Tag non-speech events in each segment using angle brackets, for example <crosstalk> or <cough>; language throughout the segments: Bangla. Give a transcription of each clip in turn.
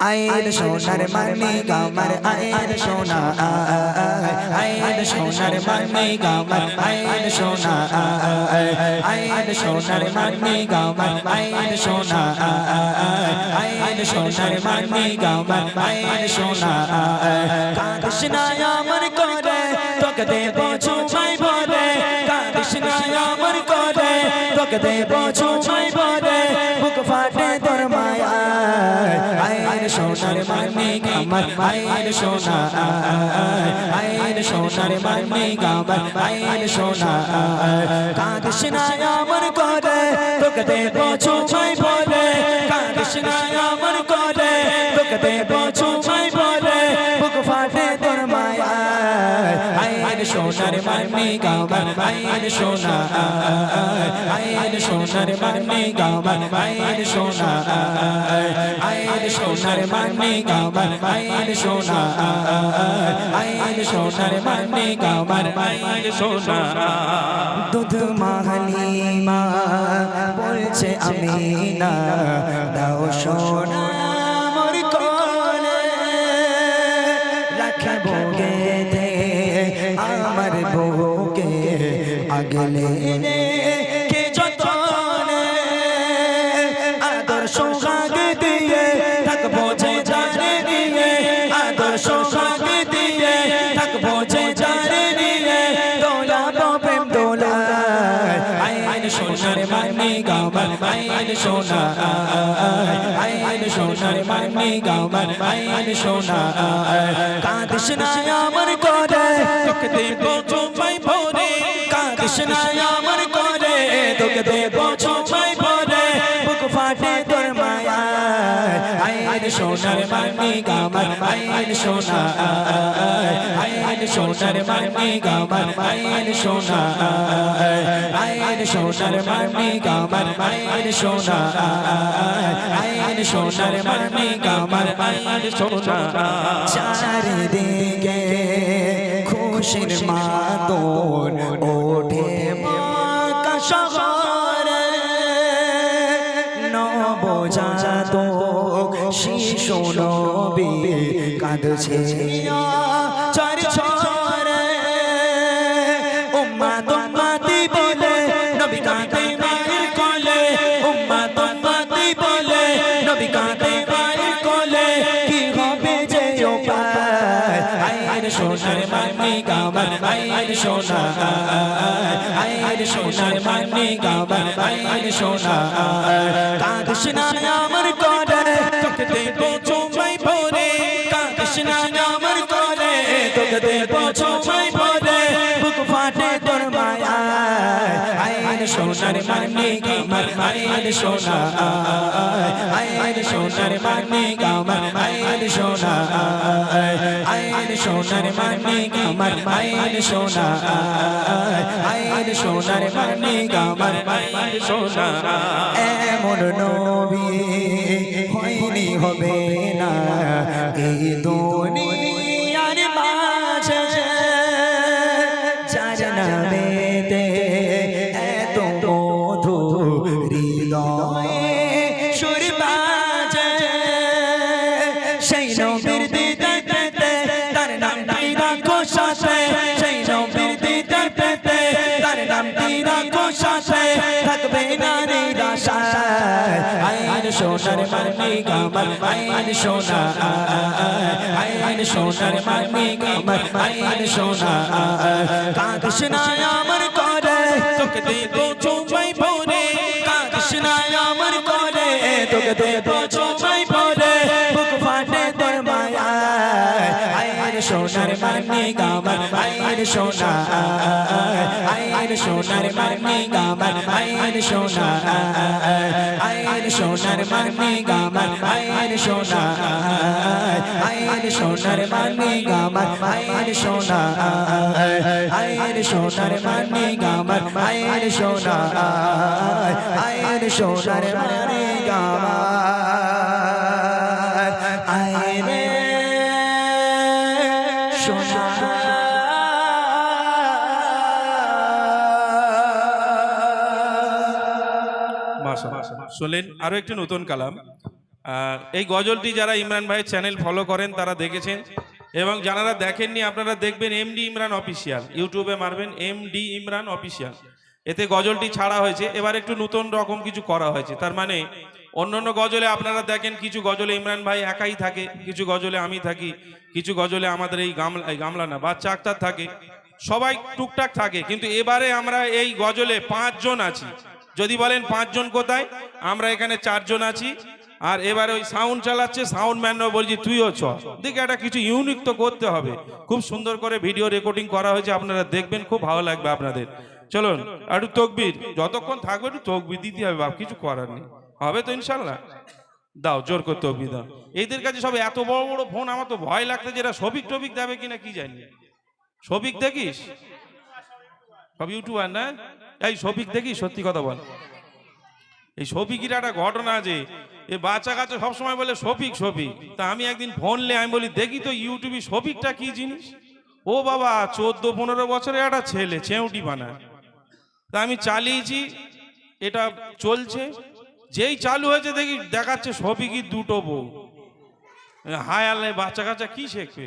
আয়ের সোনার মানি গামার আয়ের সোনা আয়ের সোনার মানি গামার আয়ের সোনা আয়ের সোনার মানি গামার আয়ের সোনা আয়ের সোনার মানি গামার আয়ের সোনা কাঁদিস আমার করে তোকে দেব ছুমাই বলে কাঁদিস আমার করে তোকে দেব ছুমাই বলে সোনার মানি গামার আয়ের সোনা আয়ের সোনার মানি গামার আয়ের সোনা কাঁদিস না আমার করে তোকে দেব ছুমাই বলে। কাঁদিস না আমার করে তোকে দেব ছুমাই সোনার মানি গামার আয়ের সোনা। আয়ের সোনার মানি গামার আয়ের সোনা। আয়ের সোনার মানি গামার আয়ের সোনা। আয়ের সোনার মানি গামার আয়ের সোনা। দুধ মাহালিমা বলছে আমি না দাও সোনা। বউকে আগলে কে যতনে আদর সোহাগ দিয়ে থাকব যে জানে নিয়ে আদর সোহাগ দিয়ে থাকব যে জানে নিয়ে। দোলা প্রেম দোলা, আইন সোনার মানি গামার আইন সোনা, আইন সোনার মানি গামার আইন সোনা। কাঁদিস না আমার করে, তোকে দেব না আমার করে, তোকে দেব চুমাই ভরে বুক ফাটে তোর মায়া আইন সোনার মানি গামার আইন সোনা আইন সোনার মানি গামার আইন সোনা আইন সোনার মানি গামার আইন সোনা আইন সোনার মানি গামার আইন সোনা চারিদিকে খুশির মাতন ওঠে মা শহরে নবজাত শিশু নবী কাঁদছে। সোনা আইন সোনার মানি গামার আইন সোনা কাঁদিস না আমার করে, তোকে দেব চুমাই ভরে কাঁদিস না আমার করে, তোকে দেব চুমাই ভরে বুক ফাটে তোর মায়া, আইন সোনার মানি গামার আইন সোনা সোনার মানে গামার মায়ের সোনা আয়ের সোনার মানে গামার মায়ের সোনা এমন নবী হয়নি, হবে না। এই দুনিয়ার সোনার মানি গামার, আইন সোনা, আইন সোনার মানি গামার, আইন সোনা। কাঁদিস আমার করে তোকে দেব চুমাই ভরে। কাঁদিস আমার করে তোকে দেব চুমাই মানি গামার আইন সোনা, আইন সোনার মানি গামার আইন সোনা, আইন সোনার মানি গামার আইন সোনা, আইন সোনার মানি গামার আইন সোনা, আইন সোনার মানি গামার আইন সোনা, আইন সোনার মানি গামার শুনলেন আরও একটি নতুন কালাম। আর এই গজলটি যারা ইমরান ভাইয়ের চ্যানেল ফলো করেন তারা দেখেছেন। এবং যারা দেখেননি আপনারা দেখবেন এমডি ইমরান অফিসিয়াল ইউটিউবে মারবেন এমডি ইমরান অফিসিয়াল এতে গজলটি ছাড়া হয়েছে। এবার একটু নতুন রকম কিছু করা হয়েছে। তার মানে অন্যান্য গজলে আপনারা দেখেন কিছু গজলে ইমরান ভাই একাই থাকে কিছু গজলে আমি থাকি কিছু গজলে আমাদের এই গামলা গামলা না বাচ্চা আক্তার থাকে। সবাই টুকটাক থাকে কিন্তু এবারে আমরা এই গজলে পাঁচজন আছি। যদি বলেন পাঁচজন কোথায়? আমরা এখানে চারজন আছি। আর এবারে ওই সাউন্ড চালাচ্ছে সাউন্ড ম্যানরাও বলছি, তুইও চ। দেখে একটা কিছু ইউনিক তো করতে হবে। খুব সুন্দর করে ভিডিও রেকর্ডিং করা হয়েছে, আপনারা দেখবেন, খুব ভালো লাগবে আপনাদের। চলুন, একটু তকবির। যতক্ষণ থাকবে, একটু তকবির দিতে হবে, বাপ, কিছু করার নেই। হবে তো ইনশাল্লাহ। দাও, জোর করে তকবির দাও। এদের কাছে সব এত বড় বড় ফোন, আমার তো ভয় লাগছে যেটা সবিক টবিক দেবে কিনা, কি জানি। সবিক দেখিস? সব ইউটিউবার না? এই সবিক দেখি, সত্যি কথা বল। এই শফিকের একটা ঘটনা আছে। এ বাচ্চা কাচ্চা সবসময় বলে, শফিক শফিক। তা আমি একদিন ফোন লে আমি বলি, দেখি তো ইউটিউবে শফিকটা কি জিনিস? ও বাবা, চোদ্দ, পনেরো বছরের একটা ছেলে, চেউটি বানায়। তা আমি চালিয়েছি, এটা চলছে। যেই চালু হয়েছে, দেখি দেখাচ্ছে শফিকির দুটো বউ। হায় আল্লাহ বাচ্চা কাচ্চা কি শেখবে?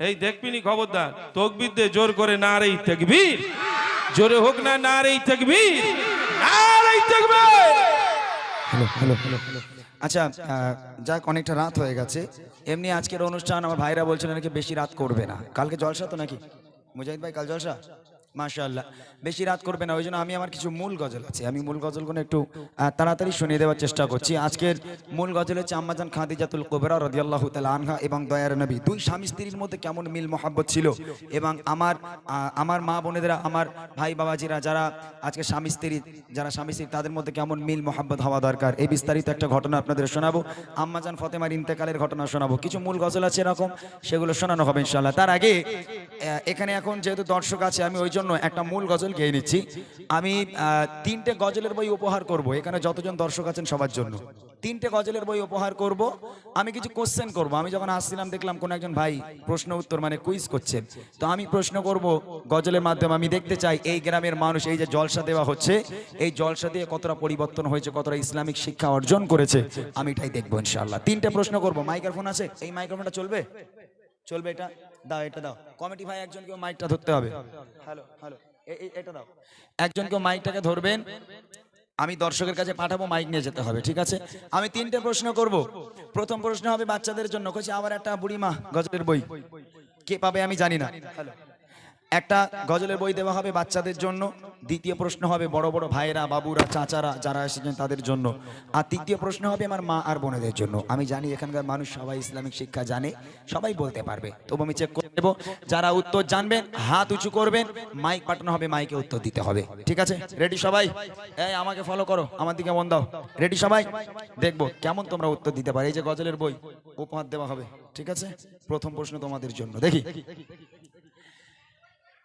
এই দেখবিনি খবরদার তকবির জোর করে না রে তকবীর। জোরে হোক না না রে তকবীর। না রে তকবীর আচ্ছা আহ, যাক অনেকটা রাত হয়ে গেছে। এমনি আজকের অনুষ্ঠান আমার ভাইরা বলছিল নাকি বেশি রাত করবে না। কালকে জলসা তো নাকি? মুজাহিদ ভাই কাল জলসা? মাশাআল্লাহ। বেশি রাত করবে না ওই জন্য আমি আমার কিছু মূল গজল আছে। আমি মূল গজলগুলো একটু তাড়াতাড়ি শুনিয়ে দেওয়ার চেষ্টা করছি। আজকের মূল গজল হচ্ছে আম্মাজান খাদিজাতুল কোবরা রদিয়াল্লাহু তাআলা আনহা এবং দয়ার নবী। দুই স্বামী স্ত্রীর মধ্যে কেমন মিল মহাব্বত ছিল? এবং আমার আমার মা বোনেরা আমার ভাই বাবাজিরা যারা আজকে স্বামী স্ত্রী, যারা স্বামী স্ত্রী, তাদের মধ্যে কেমন মিল মহাব্বত হওয়া দরকার? এই বিস্তারিত একটা ঘটনা আপনাদের শোনাবো। আম্মাজান ফতেমার ইন্তেকালের ঘটনা শোনাবো। কিছু মূল গজল আছে এরকম, সেগুলো শোনানো হবে ইনশাল্লাহ তার আগে এখানে এখন যেহেতু দর্শক আছে, আমি ওই জন্য একটা মূল গজল গেয়ে নিচ্ছি। আমি তিনটে গজলের বই উপহার করব। এখানে যতজন দর্শক আছেন সবার জন্য। তিনটে গজলের বই উপহার করব। আমি কিছু কোশ্চেন করব। আমি যখন আসছিলাম, দেখলাম কোন একজন ভাই প্রশ্ন উত্তর মানে কুইজ করছেন তো আমি প্রশ্ন করব গজলের মাধ্যমে। আমি দেখতে চাই এই গ্রামের মানুষ এই যে জলসা দেওয়া হচ্ছে, এই জলসা দিয়ে কতটা পরিবর্তন হয়েছে, কতটা ইসলামিক শিক্ষা অর্জন করেছে, আমি এটাই দেখব ইনশাআল্লাহ। তিনটে প্রশ্ন করব। মাইক্রোফোন আছে? এই মাইক্রোফোনটা চলবে? চলবে এটা? দাও এটা দাও। কমিটি ভাই একজন কেউ মাইকটা ধরতে হবে। Hello hello. এটা দাও। একজন কেউ মাইকটাকে ধরবেন আমি দর্শকের কাছে পাঠাবো মাইক নিয়ে যেতে হবে ঠিক আছে? আমি তিনটে প্রশ্ন করব। প্রথম প্রশ্ন হবে বাচ্চাদের জন্য। কইছি আবার একটা বুড়িমা গজলের বই। কে পাবে আমি জানি না। হ্যালো। একটা গজলের বই দেওয়া হবে বাচ্চাদের জন্য। দ্বিতীয় প্রশ্ন হবে, বড় বড় ভাইরা বাবুরা, চাচারা, যারা এসেছেন তাদের জন্য। আর তৃতীয় প্রশ্ন হবে, আমার মা আর বোনেদের জন্য। আমি জানি এখানকার মানুষ সবাই ইসলামিক শিক্ষা জানে, সবাই বলতে পারবে। তবু আমি চেক করে দেব যারা উত্তর জানবেন, হাত উঁচু করবেন মাইক পাঠানো হবে মাইকে উত্তর দিতে হবে। ঠিক আছে? রেডি সবাই? এই, আমাকে ফলো করো, আমার দিকে মন দাও। রেডি সবাই? দেখব, কেমন তোমরা উত্তর দিতে পারো। এই যে গজলের বই, উপহার দেওয়া হবে। ঠিক আছে? প্রথম প্রশ্ন তোমাদের জন্য। দেখি।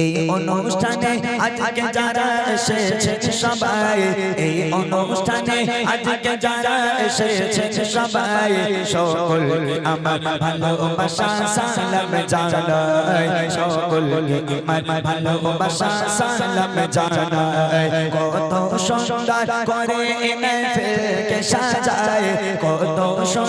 এই অনুষ্ঠানে আজকে যারা এসেছে সবাই, এই অনুষ্ঠানে আজকে যারা এসেছে সবাই, সকলকে আমার ভালোবাসা সালাম জানাই। সকলকে আমার ভালোবাসা সালাম জানাই। কত সুন্দর করে মেহফিলকে সাজায়, কত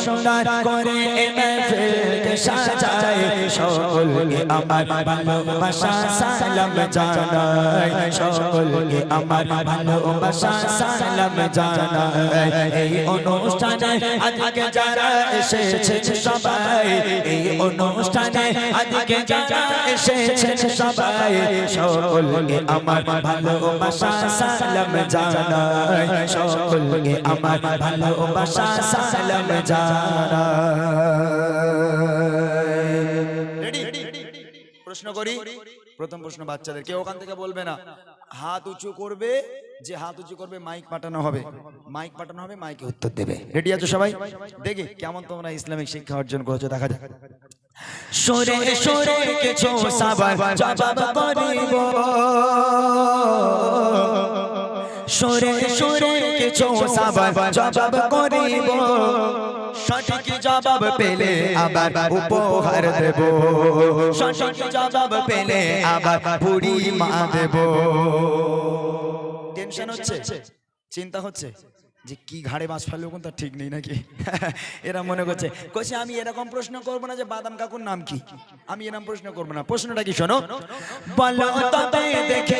সুন্দর করে মেহফিলকে সাজায়। সকলকে আমার ভালোবাসা সালাম জানাই, সকলকে আমার ভালোবাসা সালাম জানাই। এই অনুষ্ঠানে আজকে যারা এসেছে সবাই, এই অনুষ্ঠানে আজকে যারা এসেছে সবাই, সকলকে আমার ভালোবাসা সালাম জানাই। সকলকে আমার ভালোবাসা সালাম জানাই। প্রশ্ন করি? প্রথম প্রশ্ন বাচ্চাদের কেউ ওখান থেকে বলবে না। হাত উঁচু করবে যে হাত উঁচু করবে মাইক পাঠানো হবে। মাইক পাঠানো হবে মাইকে উত্তর দেবে। রেডি আছো সবাই? দেখি কেমন তোমরা ইসলামিক শিক্ষা অর্জন করেছ দেখা যাক। সরে সরে কিছু সাবার জবাব করিব। সরে সরে কিছু সাবার জবাব করিব। সঠিক জবাব পেলে আবার উপহার দেব। সঠিক জবাব পেলে আবার পুরি মা দেব। টেনশন হচ্ছে? চিন্তা হচ্ছে? যে কি ঘাড়ে মাছ ফেলবে কোন তার ঠিক নেই নাকি? এরা মনে করছে, কইছে, আমি এরকম প্রশ্ন করব না যে বাদাম কাকুর নাম কি? আমি এরকম প্রশ্ন করব না। প্রশ্নটা কি শোনো? বলো দেখে দেখে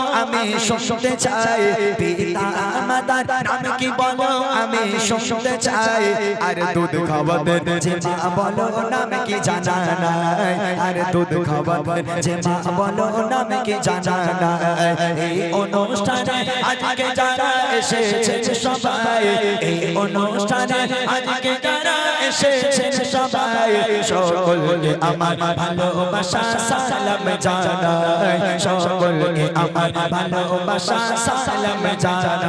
আমি শুনতে চাই পিতা মাতার নাম কি বলো? আমি শুনতে চাই আর দুধ খাওয়াতে যে মা বলো নাম কি জানা নাই? আর দুধ খাওয়াতে যে মা বলো নাম কি জানা নাই? এই অনুষ্ঠানে আজকে যারা এসেছে সবাই এই অনুষ্ঠানে আজকে যারা এসেছে সবাই সকলকে আমার ভালোবাসা সালাম জানাই। সকলকে আমার ভালোবাসা সালাম জানাই।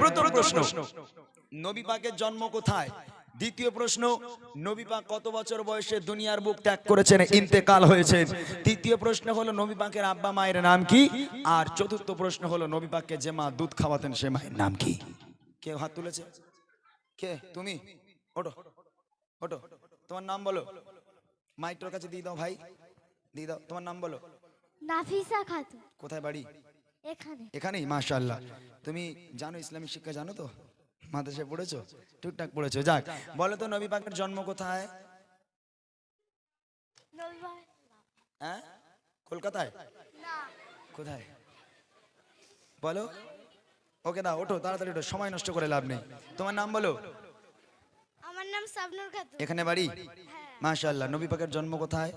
প্রথম প্রশ্ন, নবী পাকের জন্ম কোথায়? দ্বিতীয় প্রশ্ন, নবী কত বছর বয়সে দুনিয়ার বুক ত্যাগ করেছেন, ইন্তেকাল হয়েছেন? তৃতীয় প্রশ্ন হলো, নবী আব্বা মায়ের নাম কি? আর চতুর্থ প্রশ্ন হলো, নবী পাককে যে মা দুধ খাওয়াতেন, সে মায়ের নাম কি? কে হাত তুলেছে? কে? তুমি? ওটো ওটো তোমার নাম বলো। মাইকটার কাছে দিয়ে দাও ভাই। দিয়ে দাও তোমার নাম বলো। নাফিসা খাতুন। কোথায় বাড়ি? এখানে। এখানেই মাশাআল্লাহ। তুমি জানো ইসলামী শিক্ষা জানো তো? মাদ্রাসায় পড়েছো? টুকটাক পড়েছো। যাক বলো তো নবী পাকের জন্ম কোথায়? হ্যাঁ? কলকাতায়? কোথায়? বলো। ওকে দাও ওঠো তাড়াতাড়ি ওঠো সময় নষ্ট করে লাভ নেই। তোমার নাম বলো। আমার নাম সাবনুর খাতুন। এখানে বাড়ি? হ্যাঁ। মাশাআল্লাহ নবী পাকের জন্ম কোথায়?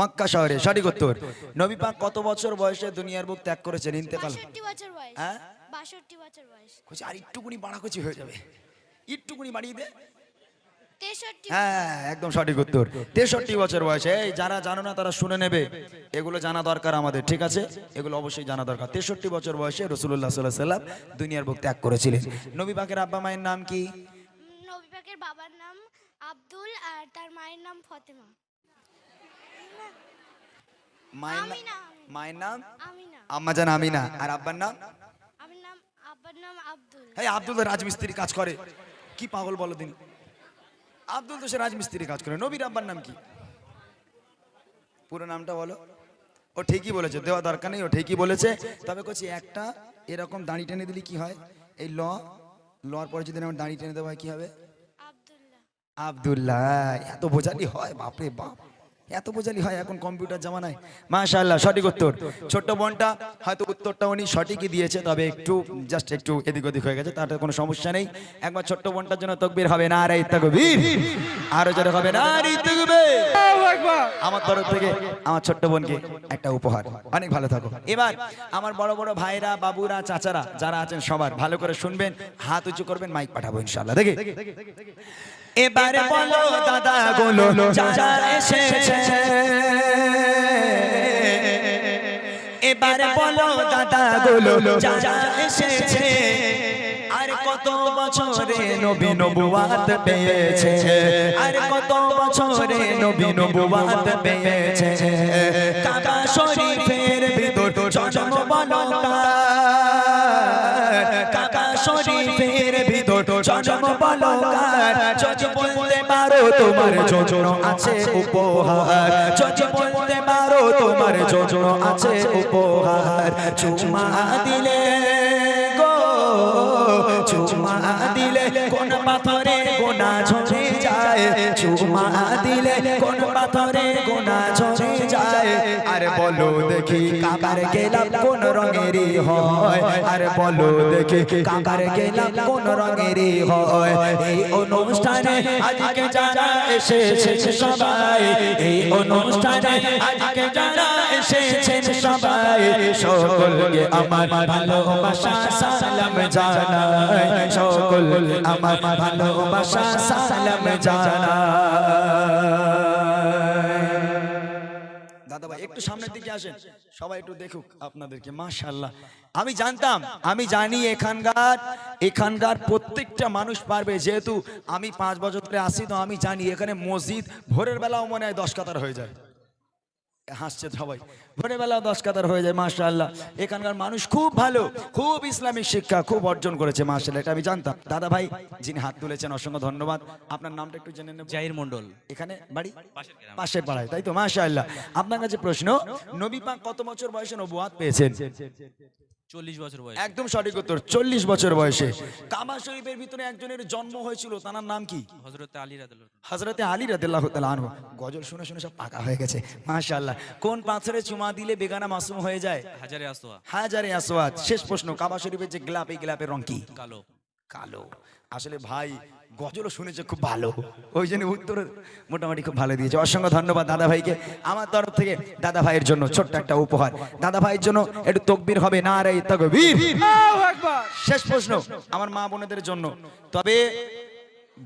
মক্কা শহরে সঠিক উত্তর। নবী পাক কত বছর বয়সে দুনিয়ার বুক ত্যাগ করেছেন? ইন্তেকাল। হ্যাঁ? বছর আর একটুকুনি বাড়াকুচি হয়ে যাবে। একটুকুনি বাড়িয়ে দে। হ্যাঁ একদম সঠিক উত্তর। তেষট্টি বছর বয়সে এই যারা জানো না তারা শুনে নেবে। এগুলো জানা দরকার আমাদের ঠিক আছে? এগুলো অবশ্যই জানা দরকার। তেষট্টি বছর বয়সে রসুল্লাহ সাল্লাহ সাল্লাম দুনিয়ার বুক ত্যাগ করেছিলেন। নবী পাকের আব্বা মায়ের নাম কি? নবী পাকের বাবার নাম আব্দুল আর তার মায়ের নাম ফতেমা। মায়ের আমিনা, আমিনা। মায়ের নাম আম্মা জান আমিনা আর আব্বার নাম আমার নাম আব্বার নাম আব্দুল এই আব্দুল রাজমিস্ত্রি কাজ করে। কি পাগল বলো দিন। আব্দুল তো সে রাজমিস্ত্রি কাজ করে। নবীর আব্বার নাম কি? পুরো নামটা বলো। ও ঠিকই বলেছে দেওয়া দরকার নেই ও ঠিকই বলেছে। তবে করছি একটা এরকম দাড়ি টেনে দিলে কি হয়? এই ল লর পরে যদি আমার দাড়ি টেনে দেওয়া হয় কি হবে? আব্দুল্লাহ। আব্দুল্লাহ এত বোঝালি হয় বাপরে বাপ। এত বোঝালি হয় এখন কম্পিউটার জামানায়? মাশাআল্লাহ, সঠিক উত্তর। ছোট্ট বোনটা, হয়তো উত্তরটা উনি সঠিকই দিয়েছে, তবে একটু জাস্ট একটু এদিক ওদিক হয়ে গেছে, তাতে কোনো সমস্যা নেই। একবার ছোট্ট বোনটার জন্য তকবীর হবে না রে তকবীর। আরও জোরে হবে না রে তকবীর। আমার তরফ থেকে আমার ছোট্ট বোনকে একটা উপহার। অনেক ভালো থাকো। এবার আমার বড় বড় ভাইরা, বাবুরা, চাচারা, যারা আছেন সবার, ভালো করে শুনবেন, হাত উঁচু করবেন মাইক পাঠাবো ইনশাআল্লাহ। দেখে। এবারে বলো দাদা গুলো যারা এসেছে। এবারে বলো দাদা গুলো যারা এসেছে। আর কত বছরে নবী নবুয়াত পেয়েছে? আর কত বছরে নবী নবুয়াত পেয়েছে? কাবা শরীফের জন্ম বলো কার? যদি বলতে পারো তোমার যোজন আছে, উপহার। চুমা দিলে গো, চুমা দিলে কোন পাথরে গোনা ঝরে যায়। চুমা দিলে কোন পাথরে গোনা ঝরে আর বলো দেখি কাকার গেলাম কোন রঙেরই হয়। আরে বলো দেখি কাকার গেলাম কোন রঙেরই হয়। এই অনুষ্ঠানে আজকে যারা এসেছেন সবাই, এই অনুষ্ঠানে আজকে যারা এসেছেন সবাই, সকলকে আমার ভালোবাসা সালাম জানাই। সকল আমার ভালোবাসা সালাম জানাই। একটু সামনের দিকে আসেন। সবাই একটু দেখুক আপনাদেরকে মাশাল্লাহ আমি জানতাম, আমি জানি এখানকার এখানকার প্রত্যেকটা মানুষ পারবে। যেহেতু আমি পাঁচ বছর ধরে আসি, তো আমি জানি এখানে মসজিদ ভোরের বেলাও মনে হয় দশ কাতার হয়ে যায়। হাসছে সবাই। ভোরবেলা দশ কাতার হয়ে যায় মাশাল্লাহ এখানকার মানুষ খুব ভালো খুব ইসলামিক শিক্ষা খুব অর্জন করেছে মাশাল্লাহ এটা আমি জানতাম। দাদা ভাই যিনি হাত তুলেছেন অসংখ্য ধন্যবাদ। আপনার নামটা একটু জেনে নেব। জাহির মন্ডল এখানে বাড়ি? পাশের পাড়ায় তাই তো? মাশাআল্লাহ। আপনার কাছে প্রশ্ন নবী পাক কত বছর বয়সে নবুয়াত পেয়েছেন? চল্লিশ বছর বয়স। একদম সঠিক উত্তর চল্লিশ বছর বয়সে। কাবা শরীফের ভিতরে একজনের জন্ম হয়েছিল তার নাম কি? হজরত আলী রাদিয়াল্লাহু তাআলা। হজরতে আলী রাদিল্লাহ আনহু। গজল শুনে শুনে সব পাকা হয়ে গেছে মাশাআল্লাহ। কোন পাথরে চুমা দিলে বেগানা মাসুম হয়ে যায়? হাজারে আসোয়া হাজারে আসওয়াত। শেষ প্রশ্ন কাবা শরীফের যে গ্লাপ এই গ্লাপের রং কি? কালো। কালো। আসলে ভাই গজলও শুনেছে খুব ভালো। ওই জন্য উত্তর মোটামুটি খুব ভালো দিয়েছে। অসংখ্য ধন্যবাদ দাদা ভাইকে আমার তরফ থেকে দাদা ভাইয়ের জন্য ছোট্ট একটা উপহার। দাদা ভাইয়ের জন্য একটু তকবির হবে না রে তকবীর। শেষ প্রশ্ন আমার মা বোনেদের জন্য। তবে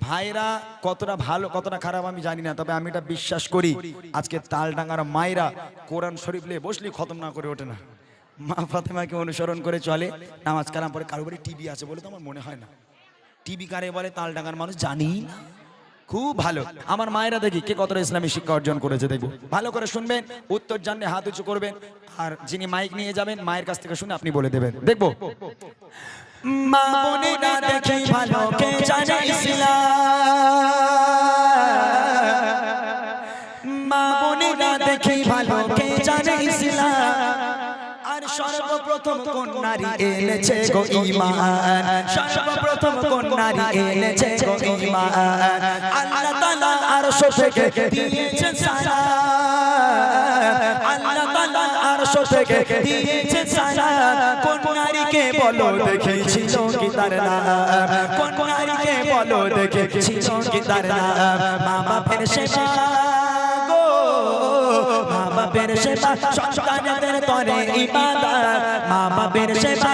ভাইরা কতটা ভালো কতটা খারাপ আমি জানি না তবে আমি এটা বিশ্বাস করি আজকে তালডাঙ্গার মায়েরা কোরআন শরীফ নিয়ে বসলি খতম না করে ওঠে না। মা ফাতেমাকে অনুসরণ করে চলে নামাজ কালাম পরে কারও বাড়ি টিভি আছে বলে তো আমার মনে হয় না। টিভি কারে বলে, তালডাঙ্গার মানুষ জানি। খুব ভালো। আমার মায়েরা দেখি কে কতটা ইসলামী শিক্ষা অর্জন করেছে, দেখব। ভালো করে শুনবেন, উত্তর জানলে হাত উঁচু করবেন, আর যিনি মাইক নিয়ে যাবেন, মায়ের কাছ থেকে শুনে আপনি বলে দেবেন। দেখব। দেখি ভালো, কে জানে ইসলাম? কোন নারী এনেছে গো ঈমান? সর্বপ্রথম কোন নারী এনেছে গো ঈমান? আল্লাহ তাআলা আরশ থেকে দিয়েছেন সালাম আল্লাহ তাআলা আরশ থেকে দিয়েছেন সালাম কোন নারীকে বলো দেখেছিল কি তার নাম কোন নারীকে বলো দেখেছিল কি তার নাম মা বাপের সেবা। বাপের সেবা সন্তানদের তরে ইবাদত। মা বাপের সেবা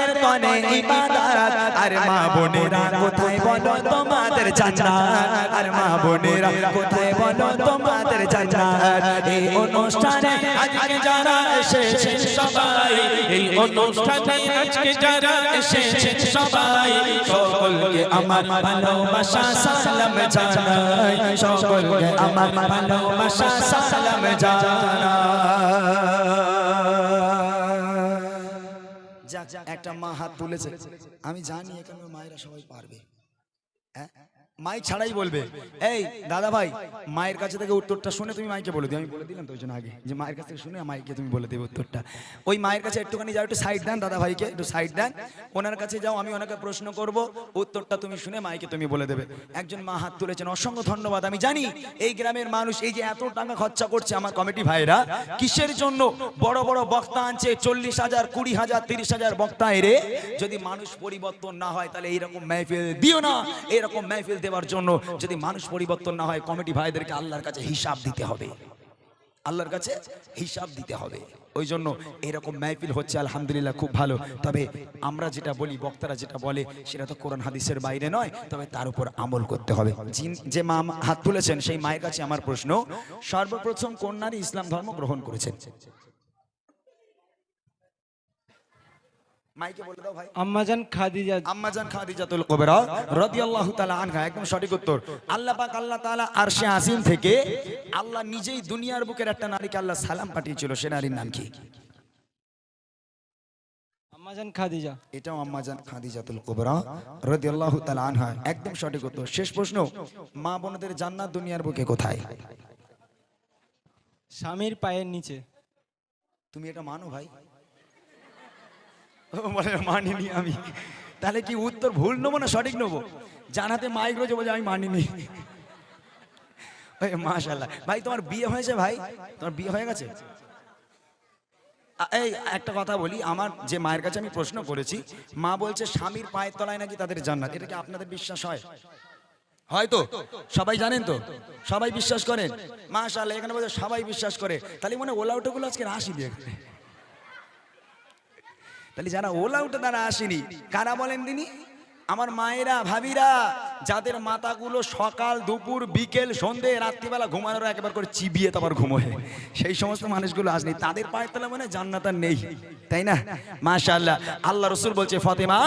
সন্তানদের তরে ইবাদত। আর মা বোনেরা, কোথায় বলো তোমাদের জান্নাত? আর মা বোনেরা, কোথায় বলো তোমাদের জান্নাত? এই অনুষ্ঠানে আজকে যারা এসেছেন সবাই, এই অনুষ্ঠানে আজকে যারা এসেছেন সবাই, সকলকে আমার ভালোবাসা, সালাম জানাই। সকলকে আমার ভালোবাসা, সালাম জানাই। একটা মা হাত তুলেছে আমি জানি এখানে মায়েরা সবাই পারবে হ্যাঁ? মাই ছাড়াই বলবে। এই, দাদা ভাই, মায়ের কাছে থেকে উত্তরটা শুনে তুমি মাইকে বলে দিও। আমি বলে দিলাম তো ওই জন্য আগে। যে মায়ের কাছ থেকে শুনে মাইকে তুমি বলে দেবে উত্তরটা। ওই মায়ের কাছে একটুখানি যাও, একটু সাইড দেন, দাদা ভাইকে, একটু সাইড দেন। ওনার কাছে যাও, আমি ওনাকে প্রশ্ন করব। উত্তরটা তুমি শুনে মাইকে তুমি বলে দেবে। একজন মা হাত তুলেছেন, অসংখ্য ধন্যবাদ। আমি জানি এই গ্রামের মানুষ এই যে এত টাকা খরচা করছে আমার কমিটি ভাইরা, কিসের জন্য বড় বড় বক্তা আনছে, চল্লিশ হাজার, কুড়ি হাজার, তিরিশ হাজার বক্তা এরে? যদি মানুষ পরিবর্তন না হয়, তাহলে এইরকম মেহফিল দিও না। এরকম মেহফিল দেওয়ার জন্য যদি মানুষ পরিবর্তন না হয় কমিটি ভাইদেরকে আল্লাহর কাছে হিসাব দিতে হবে। আল্লাহর কাছে হিসাব দিতে হবে। ওই জন্য এরকম মেহফিল হচ্ছে, আলহামদুলিল্লাহ, খুব ভালো। তবে আমরা যেটা বলি, বক্তারা যেটা বলে, সেটা তো কোরআন হাদিসের বাইরে নয়, তবে তার উপর আমল করতে হবে। যে মা হাত তুলেছেন, সেই মায়ের কাছে আমার প্রশ্ন, সর্বপ্রথম কোন নারী ইসলাম ধর্ম গ্রহণ করেছেন। মাইকে বলে দাও ভাই। আম্মাজান খাদিজা আম্মাজান খাদিজাতুল কুবরা রাদিয়াল্লাহু তাআলা আনহা। একদম সঠিক উত্তর। আল্লাহ পাক আল্লাহ তাআলা আরশে আজিম থেকে আল্লাহ নিজেই দুনিয়ার বুকের একটা নারীকে আল্লাহ সালাম পাঠিয়েছিল। সে নারীর নাম কি? আম্মাজান খাদিজা। এটাও আম্মাজান খাদিজাতুল কুবরা রাদিয়াল্লাহু তাআলা আনহা। একদম সঠিক উত্তর। শেষ প্রশ্ন মা বোনদের জান্নাত দুনিয়ার বুকে কোথায়? স্বামীর পায়ের নিচে। তুমি এটা মানো ভাই? <laughs> বলে, মানিনি আমি। তাহলে কি উত্তর ভুল নেব না সঠিক নেব? জানাতে মাইক রয়েছে বলে, আমি মানিনি। মাশাল্লাহ ভাই, তোমার বিয়ে হয়েছে ভাই? তোমার বিয়ে হয়ে গেছে? এই একটা কথা বলি, আমার যে মায়ের কাছে আমি প্রশ্ন করেছি, মা বলছে, স্বামীর পায়ের তলায় নাকি তাদের জান্নাত? এটা কি আপনাদের বিশ্বাস হয়? হয়তো সবাই জানেন তো? সবাই বিশ্বাস করেন? মাশাআল্লাহ, এখানে বলছে, সবাই বিশ্বাস করে। তাহলে মনে হয় ওলা আজকে আসি দিয়ে তাহলে যারা ওলা উঠে তারা আসেনি কারা বলেন তিনি? আমার মায়েরা, ভাবিরা, যাদের মাথাগুলো সকাল, দুপুর, বিকেল, সন্ধে, রাত্রিবেলা ঘুমানোর একবার করে চিবিয়ে তারপর ঘুমোয়। সেই সমস্ত মানুষগুলো আসনি তাদের পায়ের তলা মানে জান্নাত আর নেই। তাই না? মাশাআল্লাহ। আল্লাহ রসুল বলছে, ফতেমা,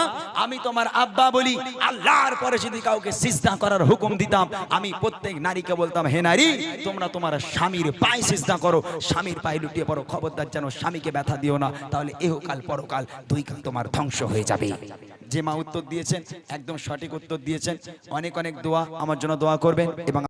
আমি তোমার আব্বা বলি, আল্লাহর পরে যদি কাউকে সিজদা করার হুকুম দিতাম, আমি প্রত্যেক নারীকে বলতাম, হে নারী, তোমরা তোমার স্বামীর পায়ে সিজদা করো। স্বামীর পায়ে লুটিয়ে পড়ো। খবরদার যেন স্বামীকে ব্যথা দিও না, তাহলে এহকাল, পরকাল দুই কাল তোমার ধ্বংস হয়ে যাবে। যে মা উত্তর দিয়েছেন, একদম সঠিক উত্তর দিয়েছেন। অনেক অনেক দোয়া, আমার জন্য দোয়া করবেন এবং